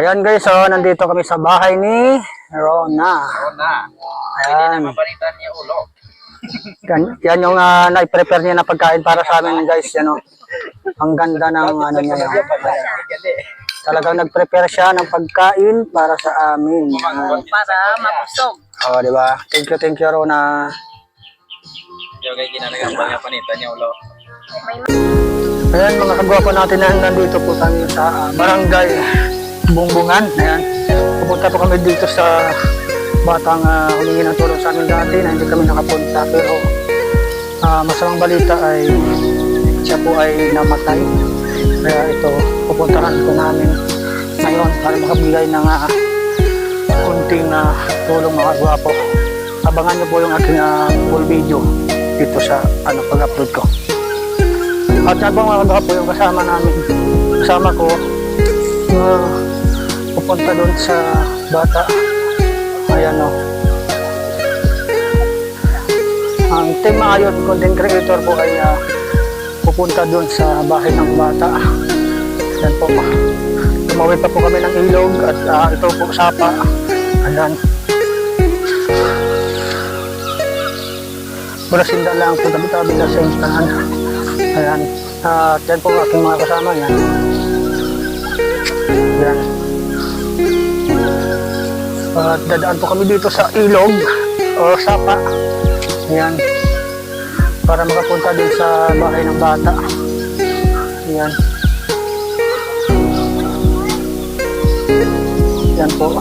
Ayan guys, so nandito kami sa bahay ni Rona. Rona. Ayan. Mabalitan niya ulo. yan, yan yung ah, uh, na-prepare niya na pagkain para sa amin guys. Yan, oh. Ang ganda ng ano niya yun. Talagang nag-prepare siya ng pagkain para sa amin. Para mabusog. Oo, oh, di ba? Thank you, thank you Rona. Yung kay ginanagang bangya panitan niya ulo. Ayan mga kagwapo natin na nandito po kami sa ah, barangay Bungbungan. Ayan. Pupunta po kami dito sa batang uh, humingi ng tulong sa amin dati na hindi kami nakapunta. Pero ah, masamang balita ay siya po ay namatay. Kaya ito, pupuntahan po namin ngayon para makabigay ng uh, kunting uh, tulong mga kagwapo. Abangan niyo po yung aking ah, full video dito sa ano, pag-upload ko. At po mga kagapo yung kasama namin. Kasama ko na pupunta doon sa bata. Ayan o. Ang team Ayot Content Creator po ay ah, pupunta doon sa bahay ng bata. Yan po. Tumawid pa po kami ng ilog at ah, ito po sapa. Ayan. Bulasinda lang po tabi-tabi na sa instahan. Ayan. At yan po aking mga kasama yan. Yan. At dadaan po kami dito sa ilog o sapa. Ayan. Para makapunta din sa bahay ng bata. Ayan. Yan po.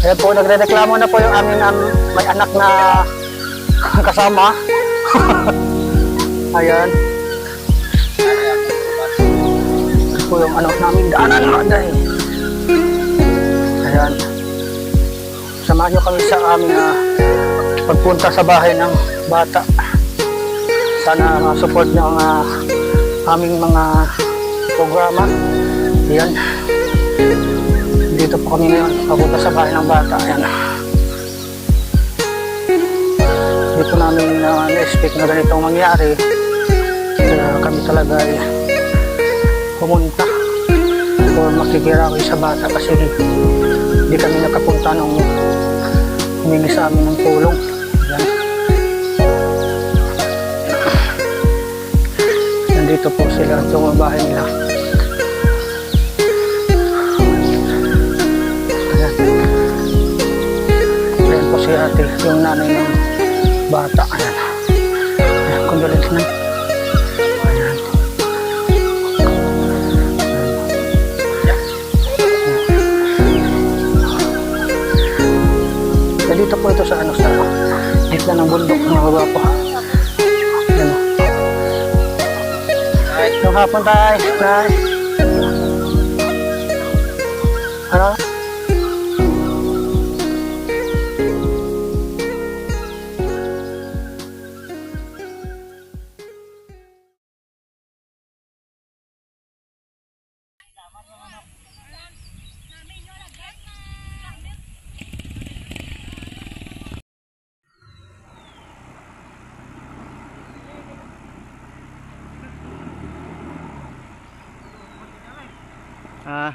Ayan po, nagre-reklamo na po yung aming am- may anak na kasama. Ayan. Ito po yung ano namin daanan mga dahil. Ayan. Samahan nyo kami sa aming ah, pagpunta sa bahay ng bata. Sana ma-support nyo ang ah, aming mga programa. Ayan. Dito po kami ngayon, papunta sa bahay ng bata. Ayan. Hindi po namin uh, na-expect na ganitong mangyari. Kaya kami talaga ay pumunta o makikirawi sa bata kasi hindi kami nakapunta nung humingi sa amin ng tulong. Ayan. Nandito po sila sa bahay nila. Si ate, yung nanay ng bata. Ayan. Ayan, condolence na. Ayan. Dito po ito sa ano sa gitna ng bundok mga kabapo. Ayan. Yung hapon tayo. Nay. Ano? à,